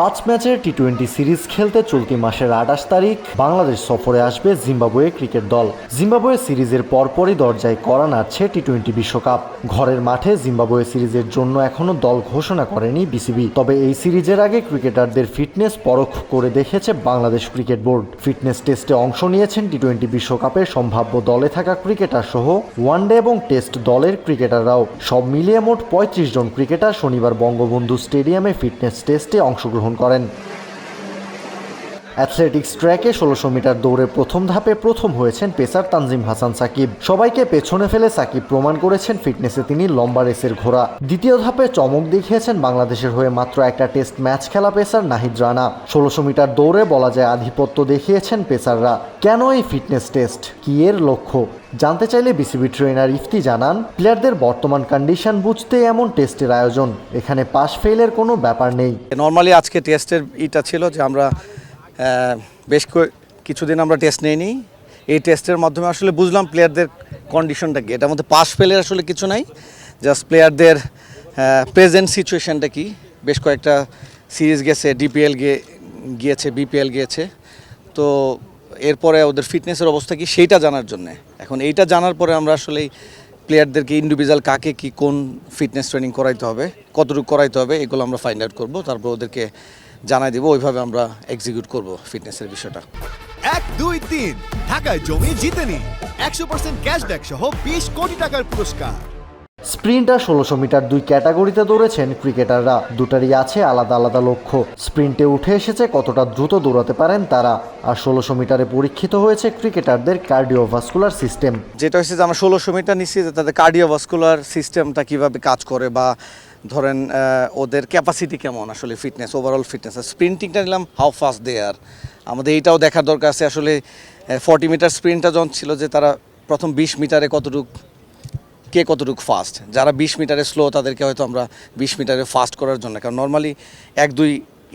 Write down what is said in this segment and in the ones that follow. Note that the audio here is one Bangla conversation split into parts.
পাঁচ ম্যাচের টি টোয়েন্টি সিরিজ খেলতে চলতি মাসের আঠাশ তারিখ বাংলাদেশ সফরে আসবে জিম্বাবুয়ে ক্রিকেট দল। জিম্বাবুয়ে সিরিজের পরপরই দরজায় করা নাড়ছে টি টোয়েন্টি বিশ্বকাপ। ঘরের মাঠে জিম্বাবুয়ে সিরিজের জন্য এখনও দল ঘোষণা করেনি বিসিবি। তবে এই সিরিজের আগে ক্রিকেটারদের ফিটনেস পরখ করে দেখেছে বাংলাদেশ ক্রিকেট বোর্ড। ফিটনেস টেস্টে অংশ নিয়েছেন টি টোয়েন্টি বিশ্বকাপের সম্ভাব্য দলে থাকা ক্রিকেটার সহ ওয়ানডে এবং টেস্ট দলের ক্রিকেটাররাও। সব মিলিয়ে মোট পঁয়ত্রিশ জন ক্রিকেটার শনিবার বঙ্গবন্ধু স্টেডিয়ামে ফিটনেস টেস্টে অংশগ্রহণ করেন। অ্যাথলেটিক্স ট্র্যাকে ষোলোশো মিটার দৌড়ে প্রথম ধাপে প্রথম হয়েছেন পেসার তানজিম হাসান সাকিব। সবাইকে পেছনে ফেলে সাকিব প্রমাণ করেছেন ফিটনেসে তিনি লম্বা রেসের ঘোড়া। দ্বিতীয় ধাপে চমক দেখিয়েছেন বাংলাদেশের হয়ে মাত্র একটা টেস্ট ম্যাচ খেলা পেসার নাহিদ রানা। ষোলোশো মিটার দৌড়ে বলা যায় আধিপত্য দেখিয়েছেন পেসাররা। কেন এই ফিটনেস টেস্ট? কি এর লক্ষ্য? জানতে চাইলে বিসিবি ট্রেনার ইফতি জানান, প্লেয়ারদের বর্তমান কন্ডিশন বুঝতে এমন টেস্টের আয়োজন। এখানে পাস ফেলের কোনো ব্যাপার নেই। নর্মালি আজকে টেস্টের ইটা ছিল যে আমরা বেশ কিছুদিন আমরা টেস্ট নিইনি। এই টেস্টের মাধ্যমে আসলে বুঝলাম প্লেয়ারদের কন্ডিশনটা কি। এটার মধ্যে পাস ফেলের আসলে কিছু নাই। জাস্ট প্লেয়ারদের প্রেজেন্ট সিচুয়েশনটা কি। বেশ কয়েকটা সিরিজ গেছে ডিপিএল গিয়ে গিয়েছে বিপিএল গিয়েছে। তো এরপরে ওদের ফিটনেসের অবস্থা কি সেইটা জানার জন্যে। এখন এইটা জানার পরে আমরা আসলে প্লেয়ারদেরকে ইন্ডিভিজুয়াল কাকে কি কোন ফিটনেস ট্রেনিং করাইতে হবে, কতটুকু করাইতে হবে, এগুলো আমরা ফাইন্ড আউট করব। তারপর ওদেরকে জানাই দেবো ওইভাবে আমরা এক্সিকিউট করব ফিটনেসের বিষয়টা। এক দুই তিন। ঢাকায় জমি জিতে নিন একশো পার্সেন্ট ক্যাশব্যাক সহ বিশ কোটি টাকার পুরস্কার। স্প্রিন্ট আর ষোলোশো মিটার দুই ক্যাটাগরিতে দৌড়েছেন ক্রিকেটাররা। দুটারই আছে আলাদা আলাদা লক্ষ্য। স্প্রিন্টে উঠে এসেছে কতটা দ্রুত দৌড়াতে পারেন তারা। আর ষোলোশো মিটারে পরীক্ষিত হয়েছে ক্রিকেটারদের কার্ডিওভাস্কুলার সিস্টেম যেটা হচ্ছে যে আমরা ষোলোশো মিটার নিচ্ছি যে তাদের কার্ডিওভাস্কুলার সিস্টেমটা কীভাবে কাজ করে বা ধরেন ওদের ক্যাপাসিটি কেমন আসলে ফিটনেস ওভারঅল ফিটনেস স্প্রিন্টিংটা নিলাম হাউ ফাস্ট দে আর আমাদের এইটাও দেখার দরকার আছে, আসলে ফর্টি মিটার স্প্রিন্টটা যখন ছিল যে তারা প্রথম বিশ মিটারে কতটুকু, কে কতটুকু ফাস্ট যারা বিশ মিটারে স্লো তাদেরকে হয়তো আমরা বিশ মিটারে ফাস্ট করার জন্য কারণ নর্মালি এক দুই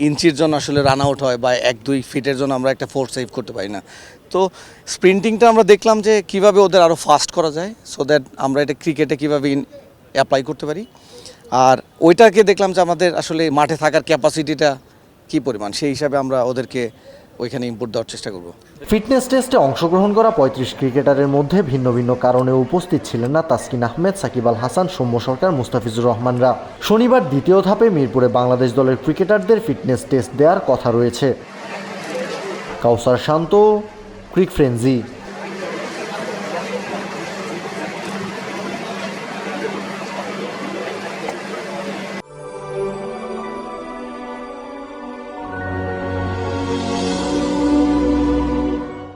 ইঞ্চির জন্য আসলে রান আউট হয় বা এক দুই ফিটের জন্য আমরা একটা ফোর্স সেভ করতে পারি না। তো স্প্রিন্টিংটা আমরা দেখলাম যে কীভাবে ওদের আরও ফাস্ট করা যায় সো দ্যাট আমরা এটা ক্রিকেটে কীভাবে অ্যাপ্লাই করতে পারি। আর ওইটাকে দেখলাম যে আমাদের আসলে মাঠে থাকার ক্যাপাসিটিটা কী পরিমাণ? সেই হিসাবে আমরা ওদেরকে ওইখানে ইম্পোর্ট দেওয়ার চেষ্টা করব। ফিটনেস টেস্টে অংশগ্রহণ করা পঁয়ত্রিশ ক্রিকেটারের মধ্যে ভিন্ন ভিন্ন কারণে উপস্থিত ছিলেন না তাসকিন আহমেদ, সাকিব আল হাসান, সৌম্য সরকার, মুস্তাফিজুর রহমানরা। শনিবার দ্বিতীয় ধাপে মিরপুরে বাংলাদেশ দলের ক্রিকেটারদের ফিটনেস টেস্ট দেওয়ার কথা রয়েছে। কাউসার শান্ত, ক্রিক ফ্রেন্জি